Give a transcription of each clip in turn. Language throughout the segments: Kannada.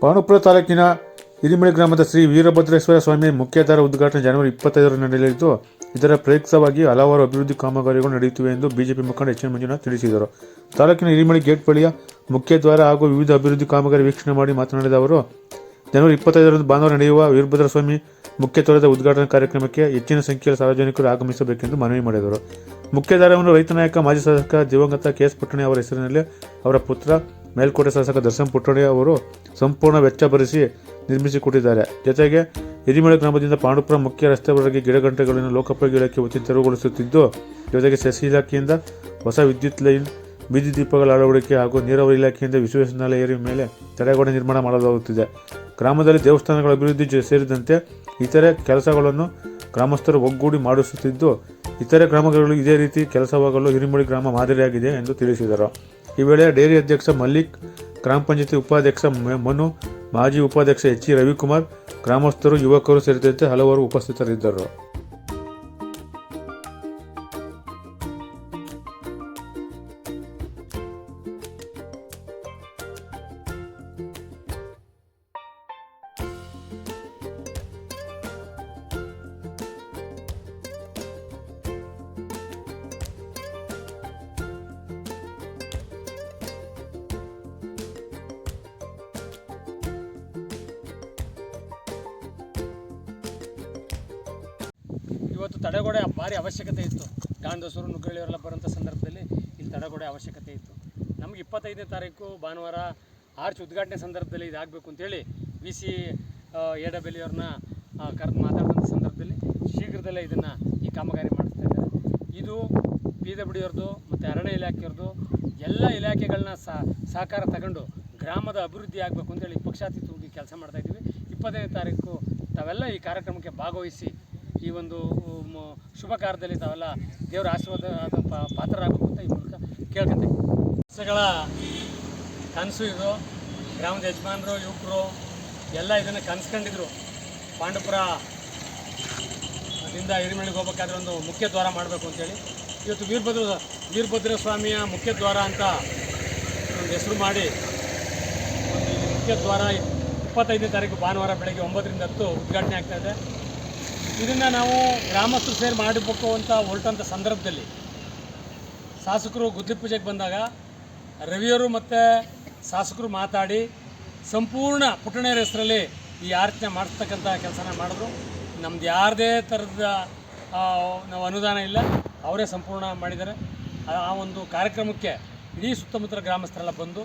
ಪಾಂಡುಪುರ ತಾಲೂಕಿನ ಹಿರಿಮಳೆ ಗ್ರಾಮದ ಶ್ರೀ ವೀರಭದ್ರೇಶ್ವರ ಸ್ವಾಮಿ ಮುಖ್ಯಧಾರ ಉದ್ಘಾಟನೆ ಜನವರಿ ಇಪ್ಪತ್ತೈದರಂದು ನಡೆಯಲಿದ್ದು, ಇದರ ಪ್ರಯುಕ್ತವಾಗಿ ಹಲವಾರು ಅಭಿವೃದ್ಧಿ ಕಾಮಗಾರಿಗಳು ನಡೆಯುತ್ತಿವೆ ಎಂದು ಬಿಜೆಪಿ ಮುಖಂಡ ಎಚ್ ಎನ್ ಮಂಜುನಾಥ್ ತಿಳಿಸಿದರು. ತಾಲೂಕಿನ ಹಿರಿಮಳೆ ಗೇಟ್ ಬಳಿಯ ಮುಖ್ಯದ್ವಾರ ಹಾಗೂ ವಿವಿಧ ಅಭಿವೃದ್ಧಿ ಕಾಮಗಾರಿ ವೀಕ್ಷಣೆ ಮಾಡಿ ಮಾತನಾಡಿದ ಅವರು, ಜನವರಿ ಇಪ್ಪತ್ತೈದರಂದು ಭಾನುವಾರ ನಡೆಯುವ ವೀರಭದ್ರ ಸ್ವಾಮಿ ಮುಖ್ಯ ದ್ವಾರದ ಉದ್ಘಾಟನಾ ಕಾರ್ಯಕ್ರಮಕ್ಕೆ ಹೆಚ್ಚಿನ ಸಂಖ್ಯೆಯ ಸಾರ್ವಜನಿಕರು ಆಗಮಿಸಬೇಕೆಂದು ಮನವಿ ಮಾಡಿದರು. ಮುಖ್ಯಧಾರವನ್ನು ರೈತ ನಾಯಕ, ಮಾಜಿ ಶಾಸಕ ದಿವಂಗತ ಕೆ ಎಸ್ ಪುಟ್ಟಣಿ ಅವರ ಹೆಸರಿನಲ್ಲಿ ಅವರ ಪುತ್ರ ಮೇಲ್ಕೋಟೆ ಶಾಸಕ ದರ್ಶನ್ ಪುಟ್ಟಣಿ ಅವರು ಸಂಪೂರ್ಣ ವೆಚ್ಚ ಭರಿಸಿ ನಿರ್ಮಿಸಿಕೊಟ್ಟಿದ್ದಾರೆ. ಜೊತೆಗೆ ಹಿರಿಮಳೆ ಗ್ರಾಮದಿಂದ ಪಾಂಡುಪುರ ಮುಖ್ಯ ರಸ್ತೆವರೆಗೆ ಗಿಡಗಂಟೆಗಳನ್ನು ಲೋಕೋಪಯೋಗಿ ಇಲಾಖೆ ವತಿ ತೆರವುಗೊಳಿಸುತ್ತಿದ್ದು, ಜೊತೆಗೆ ಸಸಿ ಇಲಾಖೆಯಿಂದ ಹೊಸ ವಿದ್ಯುತ್ ಲೈನ್, ಬೀದಿ ದೀಪಗಳ ಅಳವಡಿಕೆ ಹಾಗೂ ನೀರಾವರಿ ಇಲಾಖೆಯಿಂದ ವಿಶ್ವೇಶ್ವರನಾಲಯ ಏರಿ ಮೇಲೆ ತಡೆಗೋಡೆ ನಿರ್ಮಾಣ ಮಾಡಲಾಗುತ್ತಿದೆ. ಗ್ರಾಮದಲ್ಲಿ ದೇವಸ್ಥಾನಗಳ ಅಭಿವೃದ್ಧಿ ಸೇರಿದಂತೆ ಇತರೆ ಕೆಲಸಗಳನ್ನು ಗ್ರಾಮಸ್ಥರು ಒಗ್ಗೂಡಿ ಮಾಡಿಸುತ್ತಿದ್ದು, ಇತರೆ ಗ್ರಾಮಗಳು ಇದೇ ರೀತಿ ಕೆಲಸವಾಗಲು ಹಿರಿಮಳಿ ಗ್ರಾಮ ಮಾದರಿಯಾಗಿದೆ ಎಂದು ತಿಳಿಸಿದರು. ಈ ವೇಳೆ ಡೈರಿ ಅಧ್ಯಕ್ಷ ಮಲ್ಲಿಕ್, ಗ್ರಾಮ ಪಂಚಾಯತಿ ಉಪಾಧ್ಯಕ್ಷ ಮನು, ಮಾಜಿ ಉಪಾಧ್ಯಕ್ಷ ಎಚ್ ಇ ರವಿಕುಮಾರ್, ಗ್ರಾಮಸ್ಥರು, ಯುವಕರು ಸೇರಿದಂತೆ ಹಲವರು ಉಪಸ್ಥಿತರಿದ್ದರು. ಇವತ್ತು ತಡೆಗೋಡೆ ಭಾರಿ ಅವಶ್ಯಕತೆ ಇತ್ತು. ಗಾಂಧಸೂರು ನುಗ್ಗಳ್ಳಿಯವರೆಲ್ಲ ಬರುವಂಥ ಸಂದರ್ಭದಲ್ಲಿ ಇಲ್ಲಿ ತಡೆಗೋಡೆ ಅವಶ್ಯಕತೆ ಇತ್ತು. ನಮಗೆ ಇಪ್ಪತ್ತೈದನೇ ತಾರೀಕು ಭಾನುವಾರ ಆರ್ಚ್ ಉದ್ಘಾಟನೆ ಸಂದರ್ಭದಲ್ಲಿ ಇದಾಗಬೇಕು ಅಂತೇಳಿ ವಿ ಸಿ ಎ ಡಬ್ಲ್ಯೂ ಅವ್ರನ್ನ ಕರೆದು ಮಾತಾಡಿದಂಥ ಸಂದರ್ಭದಲ್ಲಿ ಶೀಘ್ರದಲ್ಲೇ ಇದನ್ನು ಈ ಕಾಮಗಾರಿ ಮಾಡಿಸ್ತಾ ಇದ್ದಾರೆ. ಇದು ಪಿ ಡಬ್ಲ್ಯೂ ಮತ್ತು ಅರಣ್ಯ ಇಲಾಖೆಯವ್ರದ್ದು ಎಲ್ಲ ಇಲಾಖೆಗಳನ್ನ ಸಹಕಾರ ತಗೊಂಡು ಗ್ರಾಮದ ಅಭಿವೃದ್ಧಿ ಆಗಬೇಕು ಅಂತೇಳಿ ಪಕ್ಷಾತೀತವಾಗಿ ಕೆಲಸ ಮಾಡ್ತಾ ಇದ್ದೀವಿ. ಇಪ್ಪತ್ತೈದನೇ ತಾರೀಕು ತಾವೆಲ್ಲ ಈ ಕಾರ್ಯಕ್ರಮಕ್ಕೆ ಭಾಗವಹಿಸಿ ಈ ಒಂದು ಶುಭ ಕಾರ್ಯದಲ್ಲಿ ತಾವೆಲ್ಲ ದೇವರ ಆಶೀರ್ವಾದ ಪಾತ್ರರಾಗಬೇಕು ಅಂತ ಈ ಮೂಲಕ ಕೇಳ್ಕೊತೀವಿ ಸಸ್ಯಗಳ ಕನಸು ಇದು. ಗ್ರಾಮದ ಯಜಮಾನರು, ಯುವಕರು ಎಲ್ಲ ಇದನ್ನು ಕನಸ್ಕೊಂಡಿದ್ರು. ಪಾಂಡಪುರ ದಿಂದ ಹಿರಿಮಳಿಗೆ ಹೋಗ್ಬೇಕಾದ್ರೆ ಒಂದು ಮುಖ್ಯ ದ್ವಾರ ಮಾಡಬೇಕು ಅಂತೇಳಿ. ಇವತ್ತು ವೀರಭದ್ರ ವೀರಭದ್ರ ಸ್ವಾಮಿಯ ಮುಖ್ಯ ದ್ವಾರ ಅಂತ ಒಂದು ಹೆಸರು ಮಾಡಿ ಒಂದು ಮುಖ್ಯ ದ್ವಾರ ಇಪ್ಪತ್ತೈದನೇ ತಾರೀಕು ಭಾನುವಾರ ಬೆಳಗ್ಗೆ ಒಂಬತ್ತರಿಂದ ಹತ್ತು ಉದ್ಘಾಟನೆ ಆಗ್ತಾಯಿದೆ ಇದನ್ನು ನಾವು ಗ್ರಾಮಸ್ಥರು ಸೇರಿ ಮಾಡಬೇಕು ಅಂತ ಹೊರಟಂಥ ಸಂದರ್ಭದಲ್ಲಿ ಶಾಸಕರು ಗುದ್ಲಿ ಪೂಜೆಗೆ ಬಂದಾಗ ರವಿಯವರು ಮತ್ತು ಶಾಸಕರು ಮಾತಾಡಿ ಸಂಪೂರ್ಣ ಪುಟ್ಟಣಿಯರ ಹೆಸರಲ್ಲಿ ಈ ಆರ್ಚನೆ ಮಾಡಿಸ್ತಕ್ಕಂಥ ಕೆಲಸನ ಮಾಡಿದ್ರು. ನಮ್ದು ಯಾರದೇ ಥರದ ನಾವು ಅನುದಾನ ಇಲ್ಲ. ಅವರೇ ಸಂಪೂರ್ಣ ಮಾಡಿದ್ದಾರೆ. ಆ- ಒಂದು ಕಾರ್ಯಕ್ರಮಕ್ಕೆ ಇಡೀ ಸುತ್ತಮುತ್ತಲ ಗ್ರಾಮಸ್ಥರೆಲ್ಲ ಬಂದು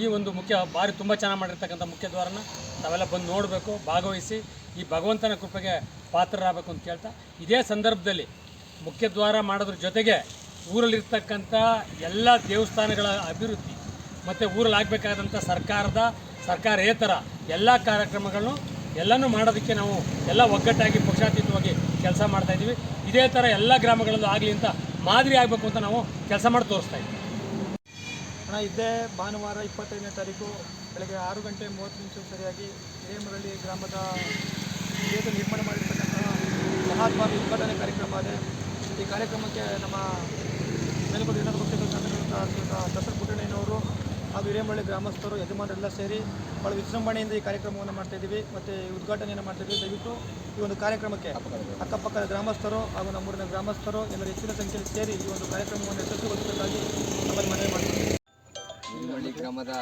ಈ ಒಂದು ಮುಖ್ಯ, ಭಾರಿ ತುಂಬ ಚೆನ್ನಾಗಿ ಮಾಡಿರ್ತಕ್ಕಂಥ ಮುಖ್ಯ ದ್ವಾರನ ತಾವೆಲ್ಲ ಬಂದು ನೋಡಬೇಕು, ಭಾಗವಹಿಸಿ ಈ ಭಗವಂತನ ಕೃಪೆಗೆ ಪಾತ್ರರಾಗಬೇಕು ಅಂತ ಕೇಳ್ತಾ, ಇದೇ ಸಂದರ್ಭದಲ್ಲಿ ಮುಖ್ಯದ್ವಾರ ಮಾಡೋದ್ರ ಜೊತೆಗೆ ಊರಲ್ಲಿರ್ತಕ್ಕಂಥ ಎಲ್ಲ ದೇವಸ್ಥಾನಗಳ ಅಭಿವೃದ್ಧಿ, ಮತ್ತು ಊರಲ್ಲಿ ಆಗಬೇಕಾದಂಥ ಸರ್ಕಾರದ, ಸರ್ಕಾರೇತರ ಎಲ್ಲ ಕಾರ್ಯಕ್ರಮಗಳನ್ನು ಎಲ್ಲನೂ ಮಾಡೋದಕ್ಕೆ ನಾವು ಎಲ್ಲ ಒಗ್ಗಟ್ಟಾಗಿ, ಪಕ್ಷಾತೀತವಾಗಿ ಕೆಲಸ ಮಾಡ್ತಾ ಇದ್ದೀವಿ. ಇದೇ ಥರ ಎಲ್ಲ ಗ್ರಾಮಗಳಲ್ಲೂ ಆಗಲಿ ಅಂತ ಮಾದರಿ ಆಗಬೇಕು ಅಂತ ನಾವು ಕೆಲಸ ಮಾಡಿ ತೋರಿಸ್ತಾ ಇದ್ದೀವಿ. ಅಣ್ಣ, ಇದೇ ಭಾನುವಾರ ಇಪ್ಪತ್ತೈದನೇ ತಾರೀಕು ಬೆಳಗ್ಗೆ ಆರು ಗಂಟೆ ಮೂವತ್ತು ನಿಮಿಷ ಸರಿಯಾಗಿ ಹಿರೇಮರಳ್ಳಿ ಗ್ರಾಮದ ಗೇಟು ನಿರ್ಮಾಣ ಮಾಡಿರ್ತಕ್ಕಂತಹ ಮಹಾತ್ಮ ಉದ್ಘಾಟನೆ ಕಾರ್ಯಕ್ರಮ ಇದೆ. ಈ ಕಾರ್ಯಕ್ರಮಕ್ಕೆ ನಮ್ಮ ಮೇಲುಗಡೆ ವಿಧಾನ ಪಕ್ಷದ ಶಾಸಕರಾದಂಥ ದಸರ ಪುಟ್ಟಣ್ಣಯ್ಯನವರು ಹಾಗೂ ಹಿರೇಮಳ್ಳಿ ಗ್ರಾಮಸ್ಥರು, ಯಜಮಾನರೆಲ್ಲ ಸೇರಿ ಭಾಳ ವಿಜೃಂಭಣೆಯಿಂದ ಈ ಕಾರ್ಯಕ್ರಮವನ್ನು ಮಾಡ್ತಾ ಇದ್ದೀವಿ. ಮತ್ತು ಉದ್ಘಾಟನೆಯನ್ನು ಮಾಡ್ತಾ ಇದ್ದೀವಿ. ದಯವಿಟ್ಟು ಈ ಒಂದು ಕಾರ್ಯಕ್ರಮಕ್ಕೆ ಅಕ್ಕಪಕ್ಕದ ಗ್ರಾಮಸ್ಥರು ಹಾಗೂ ನಮ್ಮೂರಿನ ಗ್ರಾಮಸ್ಥರು ಎಲ್ಲರೂ ಹೆಚ್ಚಿನ ಸಂಖ್ಯೆಯಲ್ಲಿ ಸೇರಿ ಈ ಒಂದು ಕಾರ್ಯಕ್ರಮವನ್ನು ಯಶಸ್ವಿಗೊಳಿಸಬೇಕಾಗಿ ನಮ್ಮಲ್ಲಿ ಮನವಿ ಹಿರಿಮಳ್ಳಿ ಗ್ರಾಮದ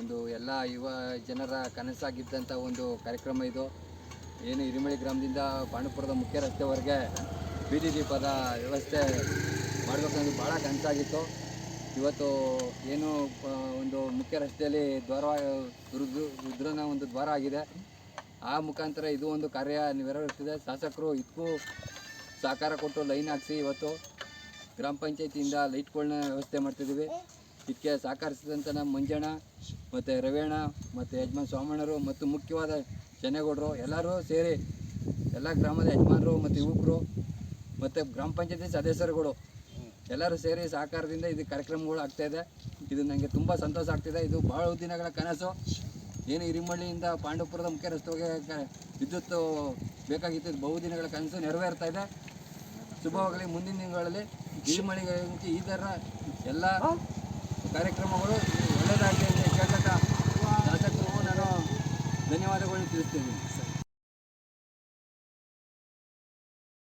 ಒಂದು ಎಲ್ಲ ಯುವ ಜನರ ಕನಸಾಗಿದ್ದಂಥ ಒಂದು ಕಾರ್ಯಕ್ರಮ ಇದು. ಏನು ಹಿರಿಮಳಿ ಗ್ರಾಮದಿಂದ ಪಾಂಡುಪುರದ ಮುಖ್ಯ ರಸ್ತೆವರೆಗೆ ಬೀದಿ ದೀಪದ ವ್ಯವಸ್ಥೆ ಮಾಡಬೇಕಂದ್ರೆ ಭಾಳ ಕನಸಾಗಿತ್ತು. ಇವತ್ತು ಏನು ಒಂದು ಮುಖ್ಯ ರಸ್ತೆಯಲ್ಲಿ ದ್ವಾರ, ರುದ್ರ, ರುದ್ರನ ಒಂದು ದ್ವಾರ ಆಗಿದೆ. ಆ ಮುಖಾಂತರ ಇದು ಒಂದು ಕಾರ್ಯ ನೆರವೇರಿಸಿದೆ ಶಾಸಕರು ಇದಕ್ಕೂ ಸಹಕಾರ ಕೊಟ್ಟು ಲೈನ್ ಹಾಕಿಸಿ ಇವತ್ತು ಗ್ರಾಮ ಪಂಚಾಯತಿಯಿಂದ ಲೈಟ್ಗಳನ್ನ ವ್ಯವಸ್ಥೆ ಮಾಡ್ತಿದ್ದೀವಿ. ಇದಕ್ಕೆ ಸಹಕರಿಸಿದಂಥ ನಮ್ಮ ಮಂಜಣ್ಣ, ಮತ್ತು ರವೇಣ, ಮತ್ತು ಯಜಮಾನ್ ಸೋಮಣ್ಣರು ಮತ್ತು ಮುಖ್ಯವಾದ ಜನೇಗೌಡರು ಎಲ್ಲರೂ ಸೇರಿ ಎಲ್ಲ ಗ್ರಾಮದ ಯಜಮಾನರು, ಮತ್ತು ಯುವಕರು, ಮತ್ತು ಗ್ರಾಮ ಪಂಚಾಯತಿ ಸದಸ್ಯರುಗಳು, ಎಲ್ಲರೂ ಸೇರಿ ಸಹಕಾರದಿಂದ ಇದು ಕಾರ್ಯಕ್ರಮಗಳು ಆಗ್ತಾಯಿದೆ ಇದು. ನನಗೆ ತುಂಬ ಸಂತೋಷ ಆಗ್ತಿದೆ. ಇದು ಭಾಳ ದಿನಗಳ ಕನಸು. ಏನು ಹಿರಿಮಳ್ಳಿಯಿಂದ ಪಾಂಡವಪುರದ ಮುಖ್ಯ ರಸ್ತೆಗೆ ವಿದ್ಯುತ್ ಬೇಕಾಗಿತ್ತು. ಬಹುದಿನಗಳ ಕನಸು ನೆರವೇರ್ತಾ ಇದೆ. ಶುಭವಾಗಲಿ. ಮುಂದಿನ ದಿನಗಳಲ್ಲಿ ಹಿರಿಮಳಿಗೆ ಈ ಥರ ಎಲ್ಲ ಕಾರ್ಯಕ್ರಮಗಳು ಒಳ್ಳೆಯದಾಗಲಿ ಅಂತ ಕೇಳ್ತಾ ಶಾಸಕರಿಗೂ ನಾನು ಧನ್ಯವಾದಗಳನ್ನು ತಿಳಿಸ್ತೇನೆ.